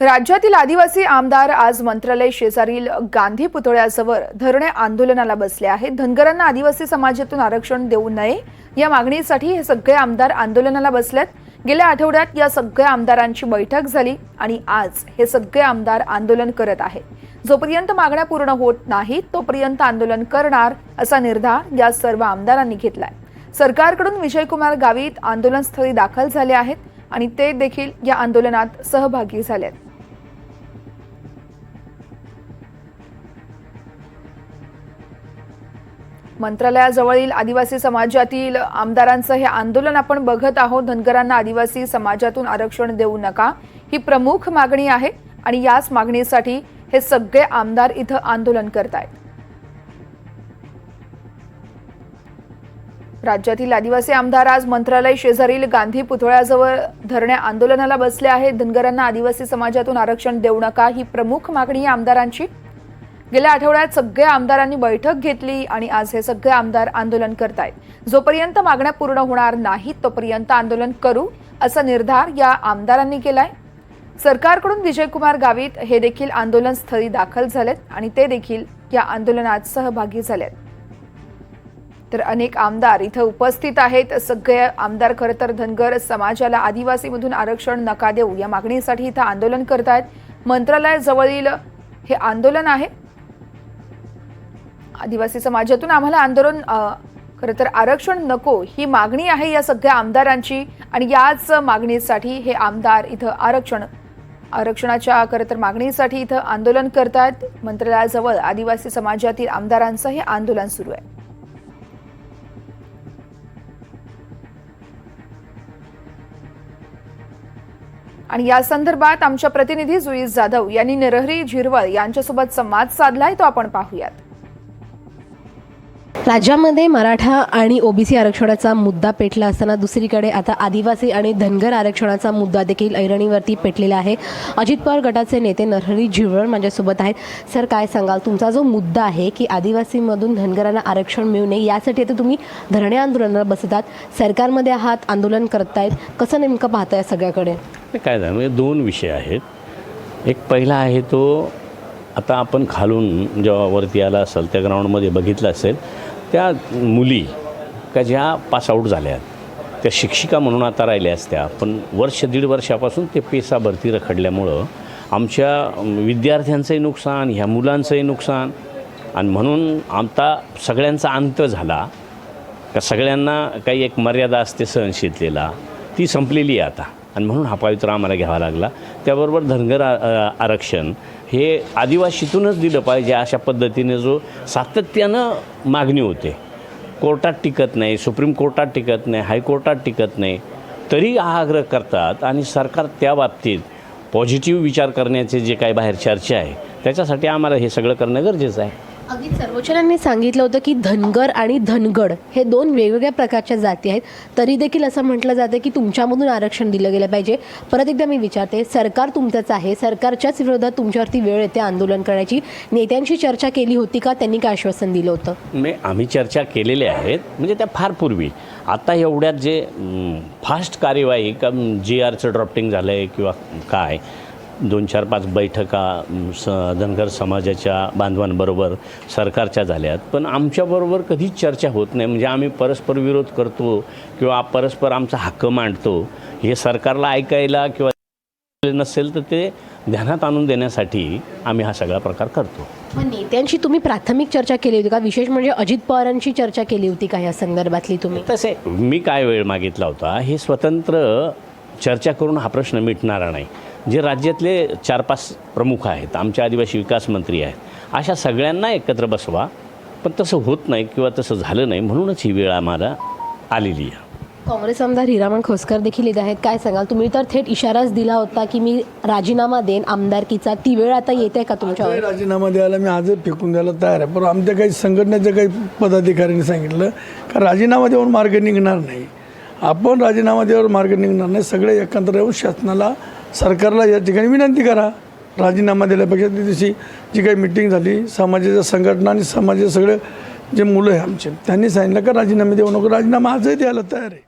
राज्यातील आदिवासी आमदार आज मंत्रालय शेजारील गांधी पुतळ्याजवळ धरणे आंदोलनाला बसले आहेत. धनगरांना आदिवासी समाजातून आरक्षण देऊ नये या मागणीसाठी हे सगळे आमदार आंदोलनाला बसलेत. गेल्या आठवड्यात या सगळ्या आमदारांची बैठक झाली आणि आज हे सगळे आमदार आंदोलन करत आहेत. जोपर्यंत मागण्या पूर्ण होत नाहीत तोपर्यंत आंदोलन करणार असा निर्धार या सर्व आमदारांनी घेतलाय. सरकारकडून विजयकुमार गावित आंदोलनस्थळी दाखल झाले आहेत आणि ते देखील या आंदोलनात सहभागी झालेत. मंत्रालयाजवळील आदिवासी समाजातील आमदारांचं हे आंदोलन आपण बघत आहोत. धनगरांना आदिवासी समाजातून आरक्षण देऊ नका. ही प्रमुख मागणी आहे आणि याच मागणीसाठी हे सगळे आमदार इथं आंदोलन करत आहेत राज्यातील आदिवासी आमदार आज मंत्रालय शेजारील गांधी पुतळ्याजवळ धरण्या आंदोलनाला बसले आहेत. धनगरांना आदिवासी समाजातून आरक्षण देऊ नका ही प्रमुख मागणी आहे आमदारांची. गेल्या आठवड्यात सगळ्या आमदारांनी बैठक घेतली आणि आज हे सगळे आमदार आंदोलन करतायत. जोपर्यंत मागण्या पूर्ण होणार नाहीत तोपर्यंत आंदोलन करू असा निर्धार या आमदारांनी केलाय. सरकारकडून विजयकुमार गावित हे देखील आंदोलन स्थळी दाखल झालेत आणि ते देखील या आंदोलनात सहभागी झालेत. तर अनेक आमदार इथं उपस्थित आहेत. सगळे आमदार खरं तर धनगर समाजाला आदिवासीमधून आरक्षण नका देऊ या मागणीसाठी इथं आंदोलन करत आहेत मंत्रालयाजवळील हे आंदोलन आहे. आदिवासी समाजातून आम्हाला आंदोलन खरं तर आरक्षण नको ही मागणी आहे या सगळ्या आमदारांची आणि याच मागणीसाठी हे आमदार इथं आरक्षण आरक्षणाच्या खरं तर मागणीसाठी इथं आंदोलन करतात मंत्रालयाजवळ आदिवासी समाजातील आमदारांचं हे आंदोलन सुरू आहे. आणि या संदर्भात आमच्या प्रतिनिधी जुईस जाधव यांनी नरहरी झिरवळ यांच्यासोबत संवाद साधलाय तो आपण पाहूयात. राज्यामध्ये मराठा आणि ओबीसी आरक्षणाचा मुद्दा पेटला असताना दुसरीकडे आता आदिवासी आणि धनगर आरक्षणाचा मुद्दा देखील ऐरणीवरती पेटलेला आहे. अजित पवार गटाचे नेते नरहरी झिरवळ माझ्यासोबत आहेत. सर काय सांगाल? तुमचा जो मुद्दा आहे की आदिवासीमधून धनगरांना आरक्षण मिळू नये यासाठी आता तुम्ही धरणे आंदोलनाला बसतात. सरकारमध्ये आहात आंदोलन करतायत. कसं नेमकं पाहताय सगळ्याकडे? काय झालं? म्हणजे दोन विषय आहेत. एक पहिला आहे तो आता आपण खालून जेव्हा वरती आला असेल त्या ग्राउंडमध्ये बघितलं असेल त्या मुली का ज्या पास आऊट झाल्या त्या शिक्षिका म्हणून आता राहिल्या असत्या. पण वर्ष दीड वर्षापासून ते पेसा भरती रखडल्यामुळं आमच्या विद्यार्थ्यांचंही नुकसान ह्या मुलांचंही नुकसान. आणि म्हणून आमचा सगळ्यांचा अंत झाला. का सगळ्यांना काही एक मर्यादा असते सहनशीलतेला. ती संपलेली आहे आता. आणि म्हणून हा पवित्रा आम्हाला घ्यावा लागला. त्याबरोबर धनगर आरक्षण. हे आदिवासीतूनच दिलं पाहिजे अशा पद्धतीने जो सातत्यानं मागणी होते. कोर्टात टिकत नाही सुप्रीम कोर्टात टिकत नाही हायकोर्टात टिकत नाही तरी हा आग्रह करतात आणि सरकार त्या बाबतीत पॉझिटिव्ह विचार करण्याचे जे काही बाहेर चर्चा आहे त्याच्यासाठी आम्हाला हे सगळं करणं गरजेचं आहे. अगदी सर्वोच्चांनी सांगितलं होतं की धनगर आणि धनगड हे दोन वेगवेगळ्या प्रकारच्या जाती आहेत. तरी देखील असं म्हटलं जातं की तुमच्यामधून आरक्षण दिलं गेलं पाहिजे. परत एकदा मी विचारते सरकार तुमचंच आहे सरकारच्याच विरोधात तुमच्यावरती वेळ येते आंदोलन करण्याची? नेत्यांशी चर्चा केली होती का? त्यांनी काय आश्वासन दिलं होतं? मी आम्ही चर्चा केलेल्या आहेत म्हणजे त्या फार पूर्वी. आता एवढ्यात जे फास्ट कार्यवाही का जी आरचं ड्रॉफ्टिंग झालं आहे किंवा काय दोन चार पाच बैठका स धनगर समाजाच्या बांधवांबरोबर सरकारच्या झाल्यात. पण आमच्याबरोबर कधीच चर्चा होत नाही. म्हणजे आम्ही परस्पर विरोध करतो किंवा परस्पर आमचा हक्क मांडतो हे सरकारला ऐकायला किंवा नसेल तर ते ध्यानात आणून देण्यासाठी आम्ही हा सगळा प्रकार करतो. मग नेत्यांशी तुम्ही प्राथमिक चर्चा केली होती का? विशेष म्हणजे अजित पवारांशी चर्चा केली होती का या संदर्भातली तुम्ही? तसे मी काय वेळ मागितला होता? हे स्वतंत्र चर्चा करून हा प्रश्न मिटणारा नाही. जे राज्यातले चार पाच प्रमुख आहेत आमचे आदिवासी विकास मंत्री आहेत अशा सगळ्यांना एकत्र बसवा. पण तसं होत नाही किंवा तसं झालं नाही म्हणूनच ही वेळ आम्हाला आलेली आहे. काँग्रेस आमदार हिरामण खोसकर देखील येत आहेत. काय सांगाल? तुम्ही तर थेट इशाराच दिला होता की मी राजीनामा देईन आमदारकीचा. ती वेळ आता येते का तुमच्यावर? राजीनामा द्यायला मी आजच फेकून द्यायला तयार आहे. पण आमच्या काही संघटनेच्या काही पदाधिकाऱ्यांनी सांगितलं का राजीनामा देऊन मार्ग निघणार नाही. आपण राजीनामा द्यावर मार्ग निघणार नाही. सगळे एकत्र येऊन शासनाला सरकारला या ठिकाणी विनंती करा. राजीनामा दिल्यापेक्षा त्या दिवशी जी काही मिटिंग झाली समाजाच्या संघटना आणि समाजाचे सगळे जे मुलं आहे आमचे त्यांनी सांगितलं का राजीनामे देऊ नको. राजीनामा आजही द्यायला तयार आहे.